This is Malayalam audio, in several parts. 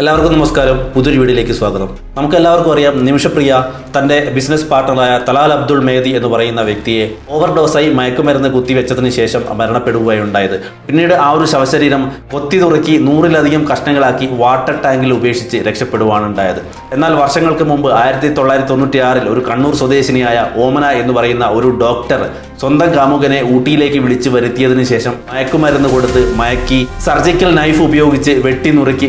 എല്ലാവർക്കും നമസ്കാരം. പുതിയൊരു വീഡിയോയിലേക്ക് സ്വാഗതം. നമുക്ക് എല്ലാവർക്കും അറിയാം നിമിഷപ്രിയ തന്റെ ബിസിനസ് പാർട്ണറായ തലാൽ അബ്ദുൾ മേദി എന്ന് പറയുന്ന വ്യക്തിയെ ഓവർഡോസായി മയക്കുമരുന്ന് കുത്തിവെച്ചതിന് ശേഷം മരണപ്പെടുകയുണ്ടായത്. പിന്നീട് ആ ഒരു ശവശരീരം കൊത്തി തുറക്കി നൂറിലധികം കഷ്ണങ്ങളാക്കി വാട്ടർ ടാങ്കിൽ ഉപേക്ഷിച്ച് രക്ഷപ്പെടുവാനുണ്ടായത് എന്നാൽ വർഷങ്ങൾക്ക് മുമ്പ് ആയിരത്തി തൊള്ളായിരത്തി തൊണ്ണൂറ്റി ആറിൽ ഒരു കണ്ണൂർ സ്വദേശിനിയായ ഓമന എന്ന് പറയുന്ന ഒരു ഡോക്ടർ സ്വന്തം കാമുകനെ ഊട്ടിയിലേക്ക് വിളിച്ചു വരുത്തിയതിനു ശേഷം മയക്കുമരുന്ന് കൊടുത്ത് മയക്കി സർജിക്കൽ നൈഫ് ഉപയോഗിച്ച് വെട്ടി നുറുക്കി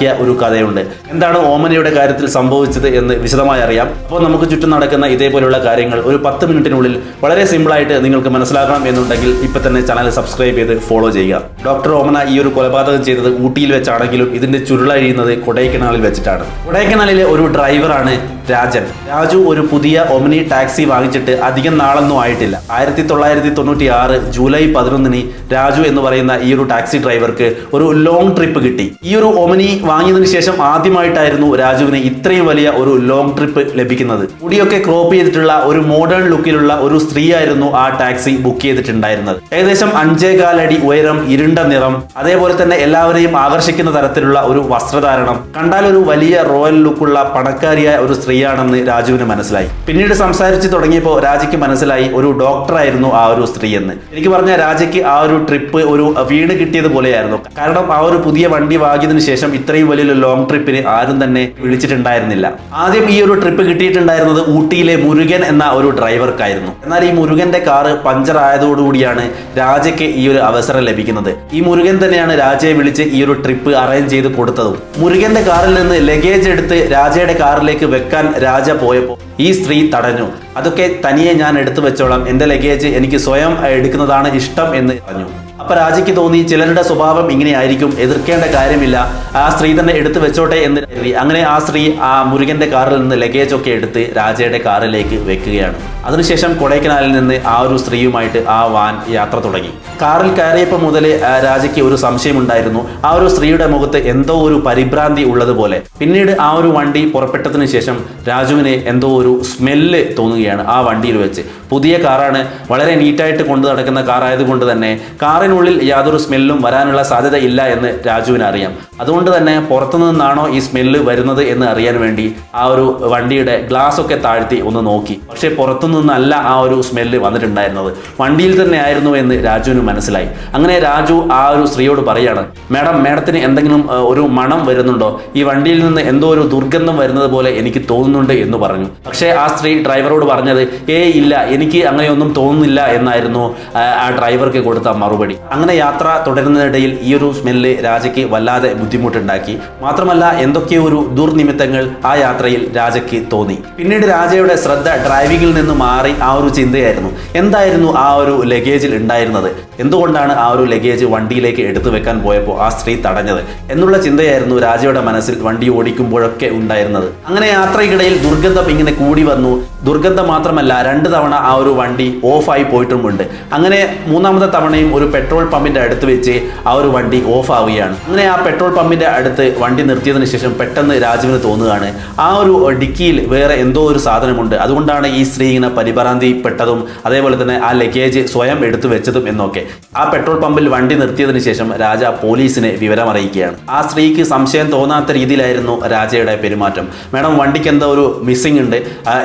ഷൂക്കേസിലാക്കിയ ഒരു കഥയുണ്ട്. എന്താണ് ഓമനയുടെ കാര്യത്തിൽ സംഭവിച്ചത് എന്ന് വിശദമായി അറിയാം. അപ്പോൾ നമുക്ക് ചുറ്റും നടക്കുന്ന ഇതേപോലെയുള്ള കാര്യങ്ങൾ ഒരു പത്ത് മിനിറ്റിനുള്ളിൽ വളരെ സിമ്പിളായിട്ട് നിങ്ങൾക്ക് മനസ്സിലാക്കണം എന്നുണ്ടെങ്കിൽ ഇപ്പൊ തന്നെ ചാനൽ സബ്സ്ക്രൈബ് ചെയ്ത് ഫോളോ ചെയ്യുക. ഡോക്ടർ ഓമന ഈ ഒരു കൊലപാതകം ചെയ്തത് ഊട്ടിയിൽ വെച്ചാണെങ്കിലും ഇതിന്റെ ചുരുളഴിയുന്നത് കൊടൈക്കനാലിൽ വെച്ചിട്ടാണ്. കൊടൈക്കനാലിലെ ഒരു ഡ്രൈവറാണ് രാജൻ. രാജു ഒരു പുതിയ ഒമിനി ടാക്സി വാങ്ങിച്ചിട്ട് അധികം നാളൊന്നും ആയിട്ടില്ല. ആയിരത്തി തൊള്ളായിരത്തി തൊണ്ണൂറ്റി ആറ് ജൂലൈ പതിനൊന്നിന് രാജു എന്ന് പറയുന്ന ഈ ഒരു ടാക്സി ഡ്രൈവർക്ക് ഒരു ലോങ് ട്രിപ്പ് കിട്ടി. ഈ ഒരു ഒമിനി വാങ്ങിയതിനു ശേഷം ആദ്യമായിട്ടായിരുന്നു രാജുവിന് ഇത്രയും വലിയ ഒരു ലോങ് ട്രിപ്പ് ലഭിക്കുന്നത്. മുടിയൊക്കെ ക്രോപ്പ് ചെയ്തിട്ടുള്ള ഒരു മോഡേൺ ലുക്കിലുള്ള ഒരു സ്ത്രീയായിരുന്നു ആ ടാക്സി ബുക്ക് ചെയ്തിട്ടുണ്ടായിരുന്നത്. ഏകദേശം അഞ്ചേകാലടി ഉയരം ഇരുണ്ട നിറം അതേപോലെ തന്നെ എല്ലാവരെയും ആകർഷിക്കുന്ന തരത്തിലുള്ള ഒരു വസ്ത്രധാരണം. കണ്ടാൽ ഒരു വലിയ റോയൽ ലുക്കുള്ള പണക്കാരിയായ ഒരു സ്ത്രീയാണെന്ന് രാജുവിന് മനസ്സിലായി. പിന്നീട് സംസാരിച്ച് തുടങ്ങിയപ്പോൾ രാജയ്ക്ക് മനസ്സിലായി ഒരു ഡോക്ടറായിരുന്നു ആ ഒരു സ്ത്രീ എന്ന് എനിക്ക് പറഞ്ഞ രാജയ്ക്ക് ആ ഒരു ട്രിപ്പ് ഒരു വീട് കിട്ടിയത് പോലെയായിരുന്നു. കാരണം ആ ഒരു പുതിയ വണ്ടി വാങ്ങിയതിനു ശേഷം ഇത്രയും വലിയൊരു ലോങ് ട്രിപ്പിന് ആരും തന്നെ വിളിച്ചിട്ടുണ്ടായിരുന്നില്ല. ആദ്യം ഈ ഒരു ട്രിപ്പ് കിട്ടിയിട്ടുണ്ടായിരുന്നത് ഊട്ടിയിലെ മുരുകൻ എന്ന ഒരു ഡ്രൈവർക്കായിരുന്നു എന്നാൽ ഈ മുരുകന്റെ കാറ് പഞ്ചർ ആയതോടുകൂടിയാണ് രാജയ്ക്ക് ഈ ഒരു അവസരം ലഭിക്കുന്നത്. ഈ മുരുകൻ തന്നെയാണ് രാജയെ വിളിച്ച് ഈ ഒരു ട്രിപ്പ് അറേഞ്ച് ചെയ്ത് കൊടുത്തതും. മുരുകന്റെ കാറിൽ നിന്ന് ലഗേജ് എടുത്ത് രാജയുടെ കാറിലേക്ക് വെക്കാൻ രാജ പോയപ്പോൾ ഈ സ്ത്രീ തടഞ്ഞു. അതൊക്കെ തനിയെ ഞാൻ എടുത്തു വെച്ചോളാം. എന്റെ ലഗേജ് എനിക്ക് സ്വയം എടുക്കുന്നതാണ് ഇഷ്ടം എന്ന് പറഞ്ഞു. അപ്പൊ രാജിക്ക് തോന്നി ചിലരുടെ സ്വഭാവം ഇങ്ങനെയായിരിക്കും. എതിർക്കേണ്ട കാര്യമില്ല. ആ സ്ത്രീ തന്നെ എടുത്തു വെച്ചോട്ടെ എന്ന് കരുതി. അങ്ങനെ ആ സ്ത്രീ ആ മുരുകന്റെ കാറിൽ നിന്ന് ലഗേജ് ഒക്കെ എടുത്ത് രാജയുടെ കാറിലേക്ക് വെക്കുകയാണ്. അതിനുശേഷം കൊടൈക്കനാലിൽ നിന്ന് ആ ഒരു സ്ത്രീയുമായിട്ട് ആ വാൻ യാത്ര തുടങ്ങി. കാറിൽ കയറിയപ്പോൾ മുതൽ രാജയ്ക്ക് ഒരു സംശയം ഉണ്ടായിരുന്നു. ആ ഒരു സ്ത്രീയുടെ മുഖത്ത് എന്തോ ഒരു പരിഭ്രാന്തി ഉള്ളതുപോലെ. പിന്നീട് ആ ഒരു വണ്ടി പുറപ്പെട്ടതിന് ശേഷം രാജുവിന് എന്തോ ഒരു സ്മെല്ല് തോന്നുകയാണ് ആ വണ്ടിയിൽ വെച്ച്. പുതിയ കാറാണ് വളരെ നീറ്റായിട്ട് കൊണ്ടു നടക്കുന്ന കാറായതുകൊണ്ട് തന്നെ കാറിനുള്ളിൽ യാതൊരു സ്മെല്ലും വരാനുള്ള സാധ്യത ഇല്ല എന്ന് രാജുവിന് അറിയാം. അതുകൊണ്ട് തന്നെ പുറത്തു നിന്നാണോ ഈ സ്മെല്ല് വരുന്നത് എന്ന് അറിയാൻ വേണ്ടി ആ ഒരു വണ്ടിയുടെ ഗ്ലാസ് ഒക്കെ താഴ്ത്തി ഒന്ന് നോക്കി. പക്ഷേ പുറത്തു നിന്നല്ല ആ ഒരു സ്മെല്ല് വന്നിട്ടുണ്ടായിരുന്നത്. വണ്ടിയിൽ തന്നെ ആയിരുന്നു എന്ന് രാജുവിന് മനസ്സിലായി. അങ്ങനെ രാജു ആ ഒരു സ്ത്രീയോട് പറയാണ് മാഡം മാഡത്തിന് എന്തെങ്കിലും ഒരു മണം വരുന്നുണ്ടോ? ഈ വണ്ടിയിൽ നിന്ന് എന്തോ ഒരു ദുർഗന്ധം വരുന്നത് പോലെ എനിക്ക് തോന്നുന്നുണ്ട് എന്ന് പറഞ്ഞു. പക്ഷേ ആ സ്ത്രീ ഡ്രൈവറോട് പറഞ്ഞത് ഏ ഇല്ല എനിക്ക് അങ്ങനെയൊന്നും തോന്നുന്നില്ല എന്നായിരുന്നു ആ, ഡ്രൈവർക്ക് കൊടുത്ത മറുപടി. അങ്ങനെ യാത്ര തുടരുന്നതിനിടയിൽ ഈ ഒരു സ്മെല്ല് രാജയ്ക്ക് വല്ലാതെ ബുദ്ധിമുട്ടുണ്ടാക്കി. മാത്രമല്ല എന്തൊക്കെയോ ഒരു ദുർനിമിത്തങ്ങൾ ആ യാത്രയിൽ രാജയ്ക്ക് തോന്നി. പിന്നീട് രാജയുടെ ശ്രദ്ധ ഡ്രൈവിംഗിൽ നിന്ന് മാറി ആ ഒരു ചിന്തയായിരുന്നു. എന്തായിരുന്നു ആ ഒരു ലഗേജിൽ ഉണ്ടായിരുന്നത്? എന്തുകൊണ്ടാണ് ആ ഒരു ലഗേജ് വണ്ടിയിലേക്ക് എടുത്തു വെക്കാൻ പോയപ്പോൾ ആ സ്ത്രീ തടഞ്ഞത്? എന്നുള്ള ചിന്തയായിരുന്നു രാജയുടെ മനസ്സിൽ വണ്ടി ഓടിക്കുമ്പോഴൊക്കെ ഉണ്ടായിരുന്നത്. അങ്ങനെ യാത്രയ്ക്കിടയിൽ ദുർഗന്ധം ഇങ്ങനെ കൂടി വന്നു. ദുർഗന്ധം മാത്രമല്ല രണ്ട് തവണ ആ ഒരു വണ്ടി ഓഫായി പോയിട്ടുമുണ്ട്. അങ്ങനെ മൂന്നാമത്തെ തവണയും ഒരു പെട്രോൾ പമ്പിന്റെ അടുത്ത് വെച്ച് ആ ഒരു വണ്ടി ഓഫ് ആവുകയാണ് അങ്ങനെ ആ പെട്രോൾ പമ്പിന്റെ അടുത്ത് വണ്ടി നിർത്തിയതിന് ശേഷം പെട്ടെന്ന് രാജുവിന് തോന്നുകയാണ്. ആ ഒരു ഡിക്കിയിൽ വേറെ എന്തോ ഒരു സാധനമുണ്ട്. അതുകൊണ്ടാണ് ഈ സ്ത്രീ ഇങ്ങനെ പരിഭ്രാന്തി പെട്ടതും അതേപോലെ തന്നെ ആ ലഗേജ് സ്വയം എടുത്തു വെച്ചതും എന്നൊക്കെ. ആ പെട്രോൾ പമ്പിൽ വണ്ടി നിർത്തിയതിന് ശേഷം രാജ പോലീസിനെ വിവരം അറിയിക്കുകയാണ് ആ സ്ത്രീക്ക് സംശയം തോന്നാത്ത രീതിയിലായിരുന്നു രാജയുടെ പെരുമാറ്റം. മാഡം വണ്ടിക്ക് എന്തോ ഒരു മിസ്സിംഗ് ഉണ്ട്.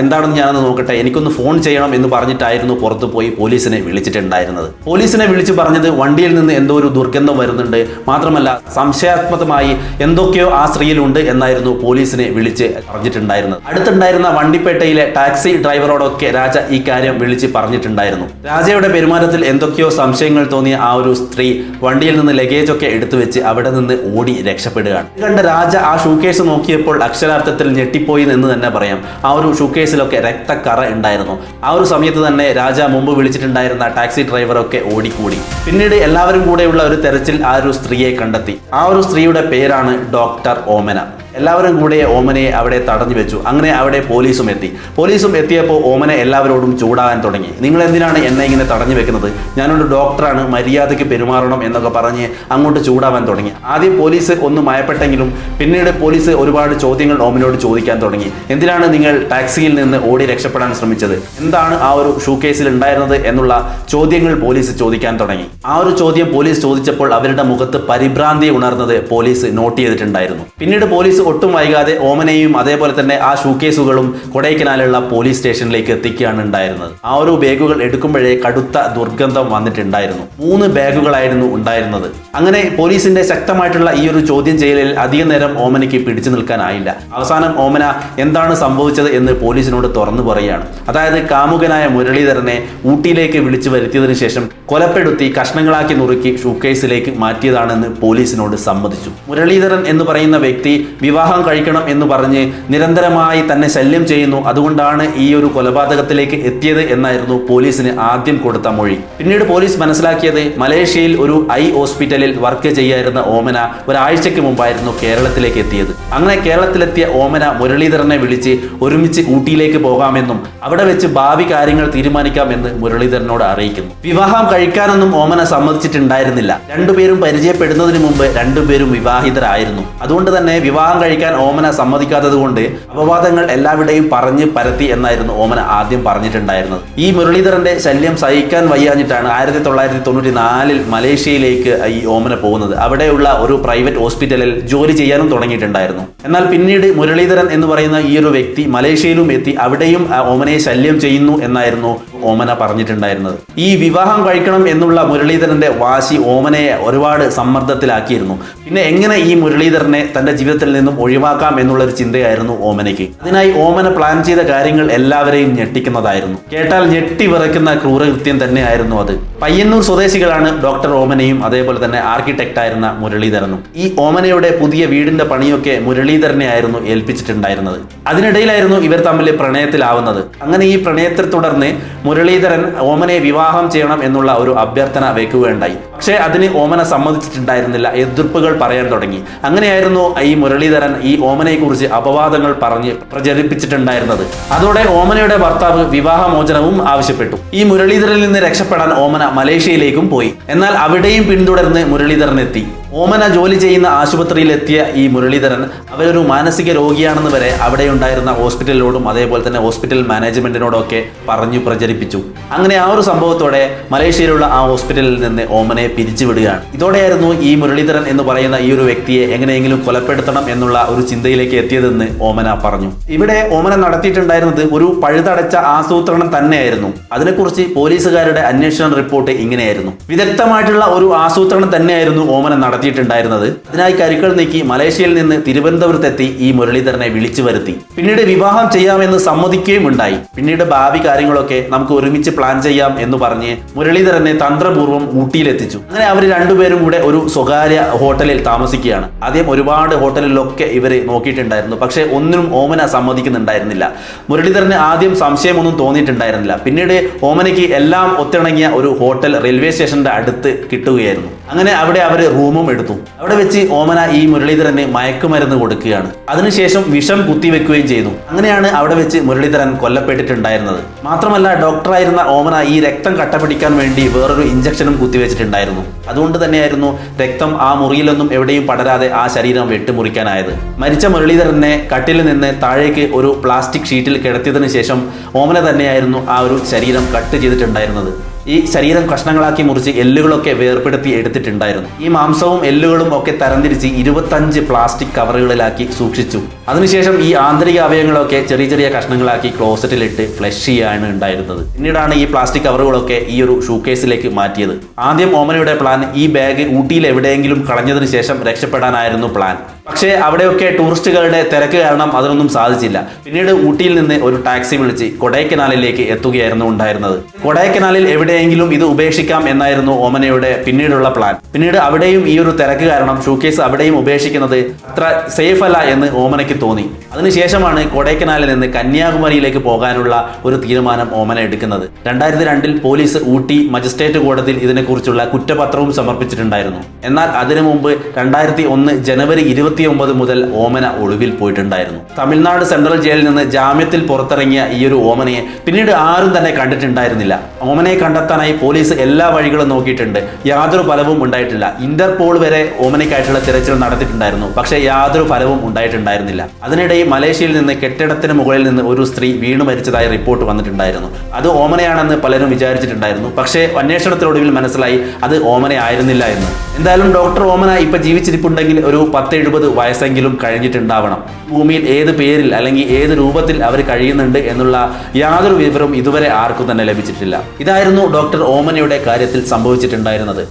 എന്താണെന്ന് ഞാനൊന്ന് നോക്കട്ടെ. എനിക്കൊന്ന് ഫോൺ ചെയ്യണം എന്ന് പറഞ്ഞിട്ടായിരുന്നു പുറത്തു പോയി പോലീസിനെ വിളിച്ചിട്ടുണ്ടായിരുന്നത്. പോലീസിനെ വിളിച്ച് പറഞ്ഞത് വണ്ടിയിൽ നിന്ന് എന്തോ ഒരു ദുർഗന്ധം വരുന്നുണ്ട്. മാത്രമല്ല സംശയാത്മകമായി എന്തൊക്കെയോ ആ സ്ത്രീയിലുണ്ട് എന്നായിരുന്നു പോലീസിനെ വിളിച്ച് പറഞ്ഞിട്ടുണ്ടായിരുന്നത്. അടുത്തുണ്ടായിരുന്ന വണ്ടിപ്പേട്ടയിലെ ടാക്സി ഡ്രൈവറോടൊക്കെ രാജ ഈ കാര്യം വിളിച്ച് പറഞ്ഞിട്ടുണ്ടായിരുന്നു. രാജയുടെ പെരുമാറ്റത്തിൽ എന്തൊക്കെയോ സംശയങ്ങൾ തോന്നിയ ആ ഒരു സ്ത്രീ വണ്ടിയിൽ നിന്ന് ലഗേജ് ഒക്കെ എടുത്തു വെച്ച് അവിടെ നിന്ന് ഓടി രക്ഷപ്പെടുകയാണ്. കണ്ട് രാജ ആ ഷൂക്കേസ് നോക്കിയപ്പോൾ അക്ഷരാർത്ഥത്തിൽ ഞെട്ടിപ്പോയി എന്ന് തന്നെ പറയാം. ആ ഒരു ഷൂക്കേസിലൊക്കെ രക്തക്കറ ഉണ്ടായിരുന്നു. ആ ഒരു സമയത്ത് തന്നെ രാജ മുമ്പ് വിളിച്ചിട്ടുണ്ടായിരുന്ന ടാക്സി ഡ്രൈവറൊക്കെ ഓടിക്കൂടി. പിന്നീട് എല്ലാവരും കൂടെയുള്ള ഒരു തെരച്ചിൽ ആ ഒരു സ്ത്രീയെ കണ്ടെത്തി. ആ ഒരു സ്ത്രീയുടെ പേരാണ് ഡോക്ടർ ഓമന. എല്ലാവരും കൂടെ ഓമനയെ അവിടെ തടഞ്ഞു വെച്ചു. അങ്ങനെ അവിടെ പോലീസും എത്തി. പോലീസും എത്തിയപ്പോൾ ഓമനെ എല്ലാവരോടും ചൂടാകാൻ തുടങ്ങി. നിങ്ങൾ എന്തിനാണ് എന്നെ ഇങ്ങനെ തടഞ്ഞു വെക്കുന്നത്? ഞാനൊരു ഡോക്ടറാണ് മര്യാദയ്ക്ക് പെരുമാറണം എന്നൊക്കെ പറഞ്ഞ് അങ്ങോട്ട് ചൂടാവാൻ തുടങ്ങി. ആദ്യം പോലീസ് ഒന്ന് മയപ്പെട്ടെങ്കിലും പിന്നീട് പോലീസ് ഒരുപാട് ചോദ്യങ്ങൾ ഓമനോട് ചോദിക്കാൻ തുടങ്ങി. എന്തിനാണ് നിങ്ങൾ ടാക്സിയിൽ നിന്ന് ഓടി രക്ഷപ്പെടാൻ ശ്രമിച്ചത്? എന്താണ് ആ ഒരു ഷൂ കേസിൽ ഉണ്ടായിരുന്നത് എന്നുള്ള ചോദ്യങ്ങൾ പോലീസ് ചോദിക്കാൻ തുടങ്ങി. ആ ഒരു ചോദ്യം പോലീസ് ചോദിച്ചപ്പോൾ അവരുടെ മുഖത്ത് പരിഭ്രാന്തി ഉണർന്നത് പോലീസ് നോട്ട് ചെയ്തിട്ടുണ്ടായിരുന്നു. പിന്നീട് പോലീസ് ഒട്ടും വൈകാതെ ഓമനയും അതേപോലെ തന്നെ ആ ഷൂക്കേസുകളും കൊടൈക്കനാലുള്ള പോലീസ് സ്റ്റേഷനിലേക്ക് എത്തിക്കുകയാണ് ഉണ്ടായിരുന്നത്. ആ ഒരു ബാഗുകൾ എടുക്കുമ്പോഴേ കടുത്ത ദുർഗന്ധം വന്നിട്ടുണ്ടായിരുന്നു. മൂന്ന് ബാഗുകളായിരുന്നു ഉണ്ടായിരുന്നത്. അങ്ങനെ പോലീസിന്റെ ശക്തമായിട്ടുള്ള ഈ ഒരു ചോദ്യം ചെയ്യലിൽ അധികം നേരം ഓമനയ്ക്ക് പിടിച്ചു നിൽക്കാനായില്ല. അവസാനം ഓമന എന്താണ് സംഭവിച്ചത്? എന്ന് പോലീസിനോട് തുറന്നു പറയുകയാണ്. അതായത് കാമുകനായ മുരളീധരനെ ഊട്ടിയിലേക്ക് വിളിച്ചു വരുത്തിയതിനു ശേഷം കൊലപ്പെടുത്തി കഷ്ണങ്ങളാക്കി നുറുക്കി ഷൂക്കേസിലേക്ക് മാറ്റിയതാണെന്ന് പോലീസിനോട് സമ്മതിച്ചു. മുരളീധരൻ എന്ന് പറയുന്ന വ്യക്തി വിവാഹം കഴിക്കണം എന്ന് പറഞ്ഞ് നിരന്തരമായി തന്നെ ശല്യം ചെയ്യുന്നു. അതുകൊണ്ടാണ് ഈ ഒരു കൊലപാതകത്തിലേക്ക് എത്തിയത് എന്നായിരുന്നു പോലീസിന് ആദ്യം കൊടുത്ത മൊഴി. പിന്നീട് പോലീസ് മനസ്സിലാക്കിയത് മലേഷ്യയിൽ ഒരു ഐ ഹോസ്പിറ്റലിൽ വർക്ക് ചെയ്യായിരുന്ന ഓമന ഒരാഴ്ചയ്ക്ക് മുമ്പായിരുന്നു കേരളത്തിലേക്ക് എത്തിയത്. അങ്ങനെ കേരളത്തിലെത്തിയ ഓമന മുരളീധരനെ വിളിച്ച് ഒരുമിച്ച് ഊട്ടിയിലേക്ക് പോകാമെന്നും അവിടെ വെച്ച് ഭാവി കാര്യങ്ങൾ തീരുമാനിക്കാം എന്ന് മുരളീധരനോട് അറിയിക്കുന്നു. വിവാഹം കഴിക്കാനൊന്നും ഓമന സമ്മതിച്ചിട്ടുണ്ടായിരുന്നില്ല. രണ്ടുപേരും പരിചയപ്പെടുന്നതിന് മുമ്പ് രണ്ടുപേരും വിവാഹിതരായിരുന്നു. അതുകൊണ്ട് തന്നെ വിവാഹം കഴിക്കാൻ ഓമന സമ്മതിക്കാത്തത് കൊണ്ട് അപവാദങ്ങൾ എല്ലാവിടെയും പറഞ്ഞ് പരത്തി എന്നായിരുന്നു ഓമന ആദ്യം പറഞ്ഞിട്ടുണ്ടായിരുന്നത്. ഈ മുരളീധരന്റെ ശല്യം സഹിക്കാൻ വയ്യാഞ്ഞിട്ടാണ് ആയിരത്തി തൊള്ളായിരത്തി തൊണ്ണൂറ്റി നാലിൽ മലേഷ്യയിലേക്ക് ഈ ഓമന പോകുന്നത്. അവിടെയുള്ള ഒരു പ്രൈവറ്റ് ഹോസ്പിറ്റലിൽ ജോലി ചെയ്യാനും തുടങ്ങിയിട്ടുണ്ടായിരുന്നു. എന്നാൽ പിന്നീട് മുരളീധരൻ എന്ന് പറയുന്ന ഈ ഒരു വ്യക്തി മലേഷ്യയിലും എത്തി അവിടെയും ഓമനയെ ശല്യം ചെയ്യുന്നു എന്നായിരുന്നു ഓമന പറഞ്ഞിട്ടുണ്ടായിരുന്നത്. ഈ വിവാഹം കഴിക്കണം എന്നുള്ള മുരളീധരന്റെ വാശി ഓമനയെ ഒരുപാട് സമ്മർദ്ദത്തിലാക്കിയിരുന്നു. പിന്നെ എങ്ങനെ ഈ മുരളീധരനെ തന്റെ ജീവിതത്തിൽ നിന്നും ഒഴിവാക്കാം എന്നുള്ള ഒരു ചിന്തയായിരുന്നു ഓമനയ്ക്ക്. അതിനായി ഓമന പ്ലാൻ ചെയ്ത കാര്യങ്ങൾ എല്ലാവരെയും ഞെട്ടിക്കുന്നതായിരുന്നു. കേട്ടാൽ ഞെട്ടി വിറയ്ക്കുന്ന ക്രൂരകൃത്യം തന്നെയായിരുന്നു അത്. പയ്യന്നൂർ സ്വദേശികളാണ് ഡോക്ടർ ഓമനയും അതേപോലെ തന്നെ ആർക്കിടെക്റ്റ് ആയിരുന്ന മുരളീധരനും. ഈ ഓമനയുടെ പുതിയ വീടിന്റെ പണിയൊക്കെ മുരളീധരനെ ആയിരുന്നു ഏൽപ്പിച്ചിട്ടുണ്ടായിരുന്നത്. അതിനിടയിലായിരുന്നു ഇവർ തമ്മിൽ പ്രണയത്തിലാവുന്നത്. അങ്ങനെ ഈ പ്രണയത്തെ തുടർന്ന് മുരളീധരൻ ഓമനെ വിവാഹം ചെയ്യണം എന്നുള്ള ഒരു അഭ്യർത്ഥന വെക്കുകയുണ്ടായി. പക്ഷേ അതിന് ഓമന സമ്മതിച്ചിട്ടുണ്ടായിരുന്നില്ല. എതിർപ്പുകൾ പറയാൻ തുടങ്ങി. അങ്ങനെയായിരുന്നു ഈ മുരളീധരൻ ഈ ഓമനയെക്കുറിച്ച് അപവാദങ്ങൾ പറഞ്ഞ് പ്രചരിപ്പിച്ചിട്ടുണ്ടായിരുന്നത്. അതോടെ ഓമനയുടെ ഭർത്താവ് വിവാഹമോചനവും ആവശ്യപ്പെട്ടു. ഈ മുരളീധരനിൽ നിന്ന് രക്ഷപ്പെടാൻ ഓമന മലേഷ്യയിലേക്കും പോയി. എന്നാൽ അവിടെയും പിന്തുടർന്ന് മുരളീധരൻ എത്തി ഓമന ജോലി ചെയ്യുന്ന ആശുപത്രിയിലെത്തിയ ഈ മുരളീധരൻ അവരൊരു മാനസിക രോഗിയാണെന്ന് വരെ അവിടെ ഉണ്ടായിരുന്ന ഹോസ്പിറ്റലിനോടും അതേപോലെ തന്നെ ഹോസ്പിറ്റൽ മാനേജ്മെന്റിനോടൊക്കെ പറഞ്ഞു പ്രചരിപ്പിച്ചു. അങ്ങനെ ആ ഒരു സംഭവത്തോടെ മലേഷ്യയിലുള്ള ആ ഹോസ്പിറ്റലിൽ നിന്ന് ഓമനയെ പിരിച്ചുവിടുകയാണ്. ഇതോടെയായിരുന്നു ഈ മുരളീധരൻ എന്ന് പറയുന്ന ഈ ഒരു വ്യക്തിയെ എങ്ങനെയെങ്കിലും കൊലപ്പെടുത്തണം എന്നുള്ള ഒരു ചിന്തയിലേക്ക് എത്തിയതെന്ന് ഓമന പറഞ്ഞു. ഇവിടെ ഓമന നടത്തിയിട്ടുണ്ടായിരുന്നത് ഒരു പഴുതടച്ച ആസൂത്രണം തന്നെയായിരുന്നു. അതിനെക്കുറിച്ച് പോലീസുകാരുടെ അന്വേഷണ റിപ്പോർട്ട് ഇങ്ങനെയായിരുന്നു. വിദഗ്ധമായിട്ടുള്ള ഒരു ആസൂത്രണം തന്നെയായിരുന്നു ഓമന നടത്തിയിട്ടുണ്ടായിരുന്നത്. അതിനായി കരുക്കൾ നീക്കി മലേഷ്യയിൽ നിന്ന് തിരുവനന്തപുരത്തെത്തി ഈ മുരളീധരനെ വിളിച്ചു വരുത്തി. പിന്നീട് വിവാഹം ചെയ്യാമെന്ന് സമ്മതിക്കുകയും ഉണ്ടായി. പിന്നീട് ഭാവി കാര്യങ്ങളൊക്കെ നമുക്ക് ഒരുമിച്ച് പ്ലാൻ ചെയ്യാം എന്ന് പറഞ്ഞ് മുരളീധരനെ തന്ത്രപൂർവം ഊട്ടിയിലെത്തിച്ചു. അങ്ങനെ അവർ രണ്ടുപേരും കൂടെ ഒരു സ്വകാര്യ ഹോട്ടലിൽ താമസിക്കുകയാണ്. ആദ്യം ഒരുപാട് ഹോട്ടലിലൊക്കെ ഇവർ നോക്കിയിട്ടുണ്ടായിരുന്നു. പക്ഷേ ഒന്നിനും ഓമന സമ്മതിക്കുന്നുണ്ടായിരുന്നില്ല. മുരളീധരന് ആദ്യം സംശയമൊന്നും തോന്നിയിട്ടുണ്ടായിരുന്നില്ല. പിന്നീട് ഓമനയ്ക്ക് എല്ലാം ഒത്തിണങ്ങിയ ഒരു ഹോട്ടൽ റെയിൽവേ സ്റ്റേഷന്റെ അടുത്ത് കിട്ടുകയായിരുന്നു. അങ്ങനെ അവിടെ അവർ റൂമും എടുത്തു. അവിടെ വെച്ച് ഓമന ഈ മുരളീധരന് മയക്കുമരുന്ന് കൊടുക്കുകയാണ്. അതിനുശേഷം വിഷം കുത്തിവെക്കുകയും ചെയ്തു. അങ്ങനെയാണ് അവിടെ വെച്ച് മുരളീധരൻ കൊല്ലപ്പെട്ടിട്ടുണ്ടായിരുന്നത്. മാത്രമല്ല ഡോക്ടറായിരുന്ന ഓമന ഈ രക്തം കട്ട പിടിക്കാൻ വേണ്ടി വേറൊരു ഇഞ്ചക്ഷനും കുത്തിവെച്ചിട്ടുണ്ടായിരുന്നു. അതുകൊണ്ട് തന്നെയായിരുന്നു രക്തം ആ മുറിയിലൊന്നും എവിടെയും പടരാതെ ആ ശരീരം വെട്ടിമുറിക്കാനായത്. മരിച്ച മുരളീധരനെ കട്ടിൽ നിന്ന് താഴേക്ക് ഒരു പ്ലാസ്റ്റിക് ഷീറ്റിൽ കിടത്തിയതിനു ശേഷം ഓമന തന്നെയായിരുന്നു ആ ഒരു ശരീരം കട്ട് ചെയ്തിട്ടുണ്ടായിരുന്നത്. ഈ ശരീരം കഷ്ണങ്ങളാക്കി മുറിച്ച് എല്ലുകളൊക്കെ വേർപ്പെടുത്തി എടുത്തിട്ടുണ്ടായിരുന്നു. ഈ മാംസവും എല്ലുകളും ഒക്കെ തരംതിരിച്ച് ഇരുപത്തഞ്ച് പ്ലാസ്റ്റിക് കവറുകളിലാക്കി സൂക്ഷിച്ചു. അതിനുശേഷം ഈ ആന്തരിക അവയവങ്ങളൊക്കെ ചെറിയ ചെറിയ കഷ്ണങ്ങളാക്കി ക്ലോസറ്റിലിട്ട് ഫ്ലഷ് ചെയ്യാണ് ഉണ്ടായിരുന്നത്. പിന്നീടാണ് ഈ പ്ലാസ്റ്റിക് കവറുകളൊക്കെ ഈ ഒരു ഷൂക്കേസിലേക്ക് മാറ്റിയത്. ആദ്യം ഓമനയുടെ പ്ലാൻ ഈ ബാഗ് ഊട്ടിയിൽ എവിടെയെങ്കിലും കളഞ്ഞതിന് ശേഷം രക്ഷപ്പെടാനായിരുന്നു പ്ലാൻ. പക്ഷേ അവിടെയൊക്കെ ടൂറിസ്റ്റുകളുടെ തിരക്ക് കാരണം അതിനൊന്നും സാധിച്ചില്ല. പിന്നീട് ഊട്ടിയിൽ നിന്ന് ഒരു ടാക്സി വിളിച്ച് കൊടൈക്കനാലിലേക്ക് എത്തുകയായിരുന്നു ഉണ്ടായിരുന്നത്. കൊടൈക്കനാലിൽ എവിടെയെങ്കിലും ഇത് ഉപേക്ഷിക്കാം എന്നായിരുന്നു ഓമനയുടെ പിന്നീടുള്ള പ്ലാൻ പിന്നീട് അവിടെയും ഈ ഒരു തിരക്ക് കാരണം ഷൂക്കേസ് അവിടെയും ഉപേക്ഷിക്കുന്നത് അത്ര സേഫ് അല്ല എന്ന് ഓമനയ്ക്ക് തോന്നി. അതിനുശേഷമാണ് കൊടൈക്കനാലിൽ നിന്ന് കന്യാകുമാരിയിലേക്ക് പോകാനുള്ള ഒരു തീരുമാനം ഓമന എടുക്കുന്നത്. രണ്ടായിരത്തി രണ്ടിൽ പോലീസ് ഊട്ടി മജിസ്ട്രേറ്റ് കോടതിയിൽ ഇതിനെക്കുറിച്ചുള്ള കുറ്റപത്രവും സമർപ്പിച്ചിട്ടുണ്ടായിരുന്നു. എന്നാൽ അതിനു മുമ്പ് രണ്ടായിരത്തി ഒന്ന് ജനുവരി ഇരുപത്തി ഇരുപത്തി ഒമ്പത് മുതൽ ഓമന ഒളിവിൽ പോയിട്ടുണ്ടായിരുന്നു. തമിഴ്നാട് സെൻട്രൽ ജയിലിൽ നിന്ന് ജാമ്യത്തിൽ പുറത്തിറങ്ങിയ ഈ ഒരു ഓമനയെ പിന്നീട് ആരും തന്നെ കണ്ടിട്ടുണ്ടായിരുന്നില്ല. ഓമനയെ കണ്ടെത്താനായി പോലീസ് എല്ലാ വഴികളും നോക്കിയിട്ടുണ്ട്. യാതൊരു ഫലവും ഉണ്ടായിട്ടില്ല. ഇന്റർപോൾ വരെ ഓമനയ്ക്കായിട്ടുള്ള തിരച്ചിൽ നടത്തിയിട്ടുണ്ടായിരുന്നു. പക്ഷേ യാതൊരു ഫലവും ഉണ്ടായിട്ടുണ്ടായിരുന്നില്ല. അതിനിടെ മലേഷ്യയിൽ നിന്ന് കെട്ടിടത്തിന് മുകളിൽ നിന്ന് ഒരു സ്ത്രീ വീണു മരിച്ചതായി റിപ്പോർട്ട് വന്നിട്ടുണ്ടായിരുന്നു. അത് ഓമനയാണെന്ന് പലരും വിചാരിച്ചിട്ടുണ്ടായിരുന്നു. പക്ഷേ അന്വേഷണത്തിനൊടുവിൽ മനസ്സിലായി അത് ഓമന ആയിരുന്നില്ല എന്ന്. എന്തായാലും ഡോക്ടർ ഓമന ഇപ്പൊ ജീവിച്ചിരിപ്പുണ്ടെങ്കിൽ ഒരു പത്ത് എഴുപത് വയസ്സെങ്കിലും കഴിഞ്ഞിട്ടുണ്ടാവണം. ഭൂമിയിൽ ഏത് പേരിൽ അല്ലെങ്കിൽ ഏത് രൂപത്തിൽ അവർ കഴിയുന്നുണ്ട് എന്നുള്ള യാതൊരു വിവരവും ഇതുവരെ ആർക്കും തന്നെ ലഭിച്ചിട്ടില്ല. ഇതായിരുന്നു ഡോക്ടർ ഓമനയുടെ കാര്യത്തിൽ സംഭവിച്ചിട്ടുണ്ടായിരുന്നത്.